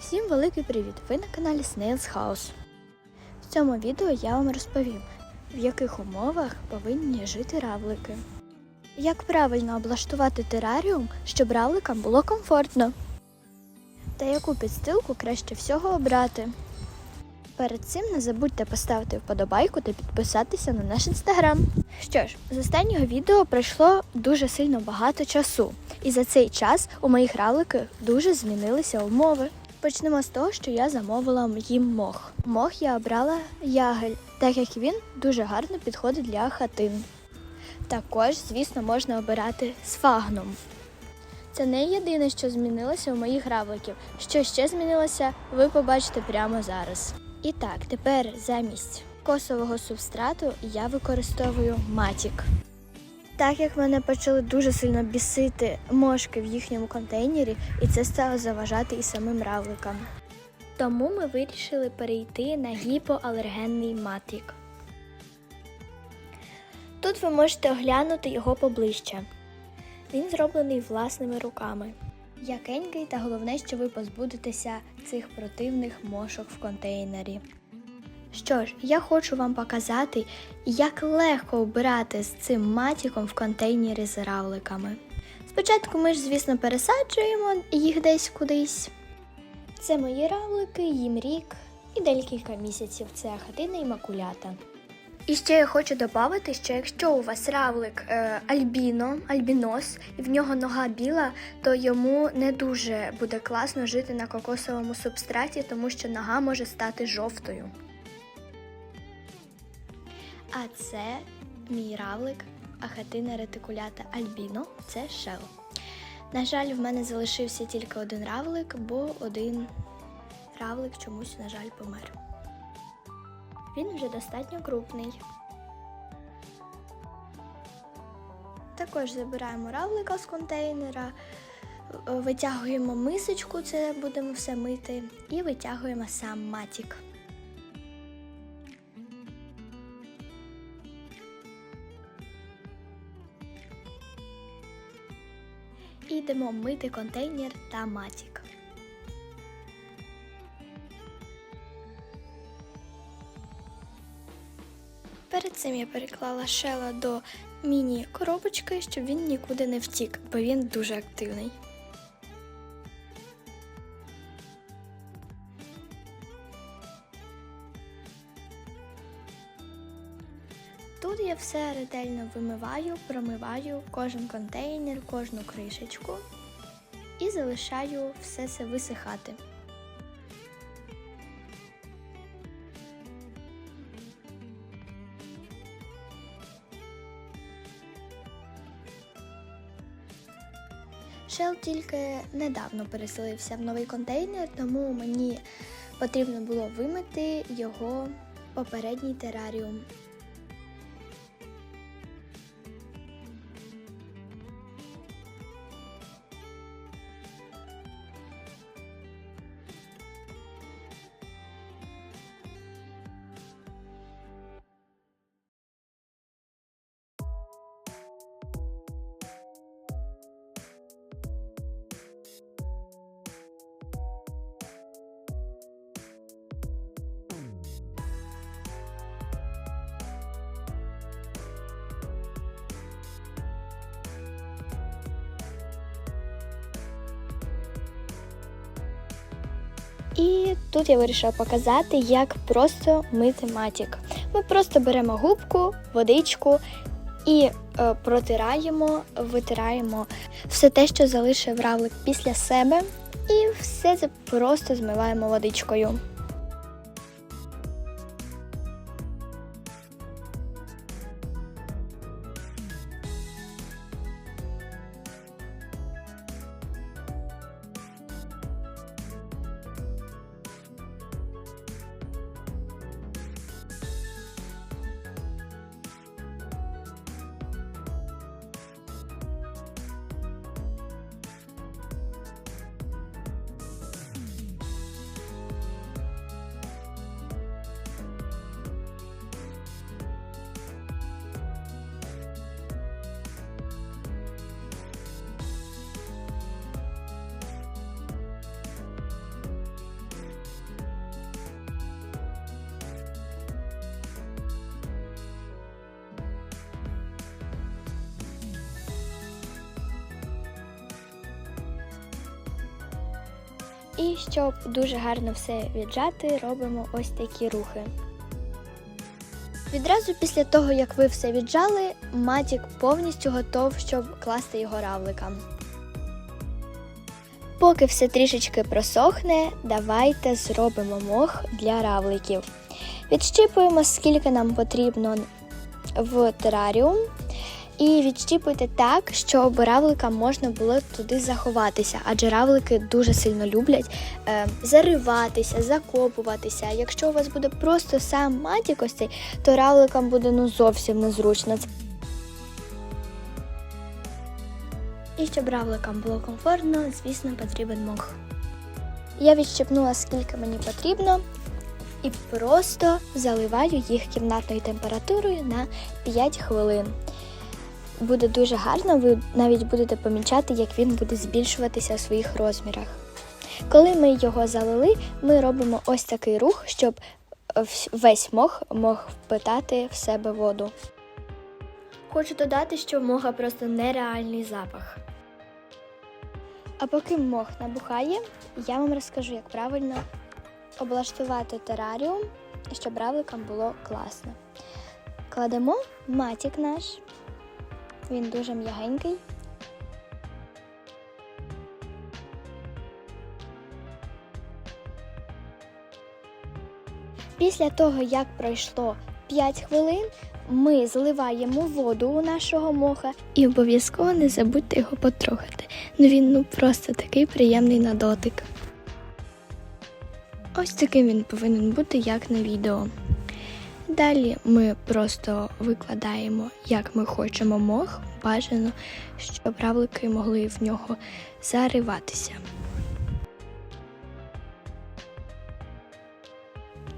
Всім великий привіт! Ви на каналі Snails House. В цьому відео я вам розповім, в яких умовах повинні жити равлики. Як правильно облаштувати тераріум, щоб равликам було комфортно. Та яку підстилку краще всього обрати. Перед цим не забудьте поставити вподобайку та підписатися на наш інстаграм. Що ж, з останнього відео пройшло дуже сильно багато часу, і за цей час у моїх равликів дуже змінилися умови. Почнемо з того, що я замовила їм мох. Мох я обрала ягель, так як він дуже гарно підходить для хатин. Також, звісно, можна обирати сфагном. Це не єдине, що змінилося у моїх равликів. Що ще змінилося, ви побачите прямо зараз. І так, тепер замість косового субстрату я використовую матік. Так як мене почали дуже сильно бісити мошки в їхньому контейнері, і це стало заважати і самим равликам. Тому ми вирішили перейти на гіпоалергенний матік. Тут ви можете оглянути його поближче. Він зроблений власними руками. Якенький та головне, що ви позбудетеся цих противних мошок в контейнері. Що ж, я хочу вам показати, як легко обирати з цим матіком в контейнері з равликами. Спочатку ми ж, звісно, пересаджуємо їх десь кудись. Це мої равлики, їм рік і декілька місяців. Це хатина і макулята. І ще я хочу додати, що якщо у вас равлик е, альбіно, альбінос, і в нього нога біла, то йому не дуже буде класно жити на кокосовому субстраті, тому що нога може стати жовтою. А це мій равлик ахатина ретикулята альбіно, це шел. На жаль, в мене залишився тільки один равлик, бо один равлик чомусь, на жаль, помер. Він вже достатньо крупний. Також забираємо равлика з контейнера, витягуємо мисочку, це будемо все мити, і витягуємо сам матік. І йдемо мити контейнер та матік. Перед цим я переклала шела до міні-коробочки, щоб він нікуди не втік, бо він дуже активний. Все ретельно вимиваю, промиваю кожен контейнер, кожну кришечку і залишаю все це висихати. Шел тільки недавно переселився в новий контейнер, тому мені потрібно було вимити його попередній тераріум. Тут я вирішила показати, як просто мити матік. Ми просто беремо губку, водичку і е, протираємо, витираємо все те, що залишив равлик після себе, і все це просто змиваємо водичкою. І щоб дуже гарно все віджати, робимо ось такі рухи. Відразу після того, як ви все віджали, матік повністю готов, щоб класти його равликам. Поки все трішечки просохне, давайте зробимо мох для равликів. Відщіпуємо, скільки нам потрібно в тераріум. І відщіпуйте так, щоб равликам можна було туди заховатися, адже равлики дуже сильно люблять е, зариватися, закопуватися. Якщо у вас буде просто сам матік ось цей, то равликам буде ну зовсім незручно. І щоб равликам було комфортно, звісно, потрібен мох. Я відщипнула скільки мені потрібно, і просто заливаю їх кімнатною температурою на 5 хвилин. Буде дуже гарно, ви навіть будете помічати, як він буде збільшуватися у своїх розмірах. Коли ми його залили, ми робимо ось такий рух, щоб весь мох мог впитати в себе воду. Хочу додати, що мога просто нереальний запах. А поки мох набухає, я вам розкажу, як правильно облаштувати тераріум, щоб равликам було класно. Кладемо матік наш. Він дуже м'ягенький. Після того, як пройшло 5 хвилин, ми зливаємо воду у нашого моха і обов'язково не забудьте його потрогати. Ну він ну просто такий приємний на дотик. Ось таким він повинен бути, як на відео. Далі ми просто викладаємо, як ми хочемо мох, бажано, щоб равлики могли в нього зариватися.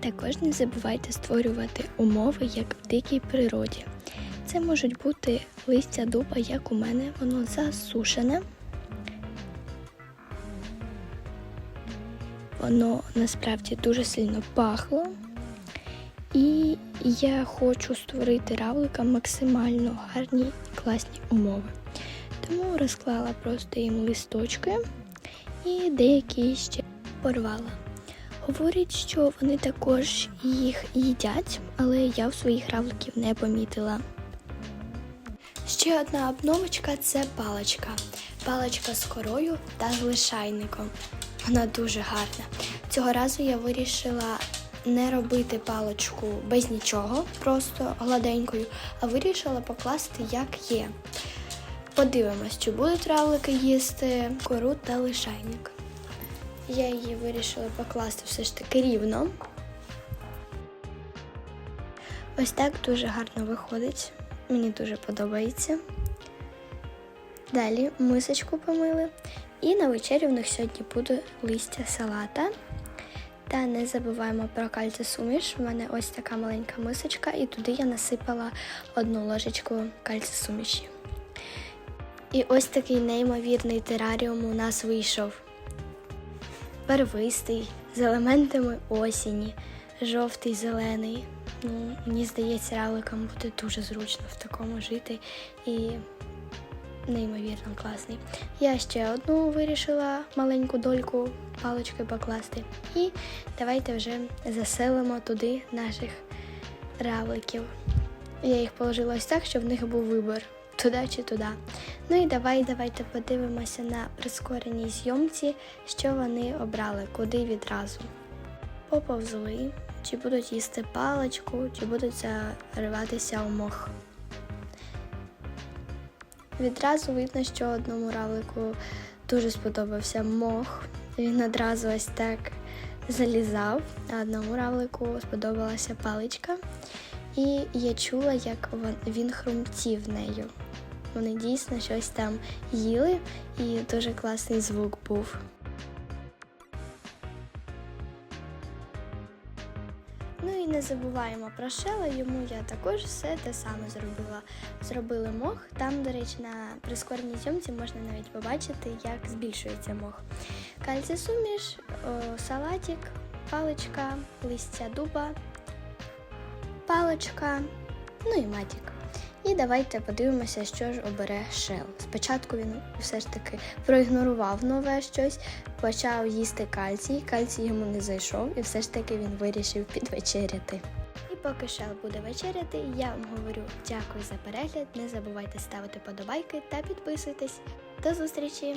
Також не забувайте створювати умови, як в дикій природі. Це можуть бути листя дуба, як у мене, воно засушене. Воно насправді дуже сильно пахло. І я хочу створити равликам максимально гарні і класні умови. Тому розклала просто їм листочки і деякі ще порвала. Говорять, що вони також їх їдять, але я в своїх равликів не помітила. Ще одна обновочка це паличка. Паличка з корою та з лишайником. Вона дуже гарна. Цього разу я вирішила не робити паличку без нічого, просто гладенькою, а вирішила покласти як є. Подивимось, чи будуть равлики їсти кору та лишайник. Я її вирішила покласти все ж таки рівно. Ось так дуже гарно виходить. Мені дуже подобається. Далі мисочку помили. І на вечерю в них сьогодні буде листя салата. Не забуваємо про кальцисуміш. У мене ось така маленька мисочка, і туди я насипала одну ложечку кальцисуміші. І ось такий неймовірний тераріум у нас вийшов. Первистий, з елементами осені, жовтий, зелений. Ну, мені здається, равликам буде дуже зручно в такому жити і неймовірно класний. Я ще одну вирішила маленьку дольку палички покласти. І давайте вже заселимо туди наших равликів. Я їх положила ось так, щоб в них був вибір. Туди чи туди. Ну і давай, давайте подивимося на прискореній зйомці, що вони обрали, куди відразу. Поповзли, чи будуть їсти паличку, чи будуть зариватися у мох. Відразу видно, що одному равлику дуже сподобався мох. Він одразу ось так залізав, а одному равлику сподобалася паличка. І я чула, як він хрумтів нею. Вони дійсно щось там їли, і дуже класний звук був. Забуваємо про шела, йому я також все те саме зробила. Зробили мох. Там, до речі, на прискореній зйомці можна навіть побачити, як збільшується мох. Кальці суміш, салатик, паличка, листя дуба, паличка, ну і матік. І давайте подивимося, що ж обере Шел. Спочатку він все ж таки проігнорував нове щось, почав їсти кальцій, кальцій йому не зайшов, і все ж таки він вирішив підвечеряти. І поки Шел буде вечеряти, я вам говорю дякую за перегляд. Не забувайте ставити подобайки та підписуйтесь. До зустрічі!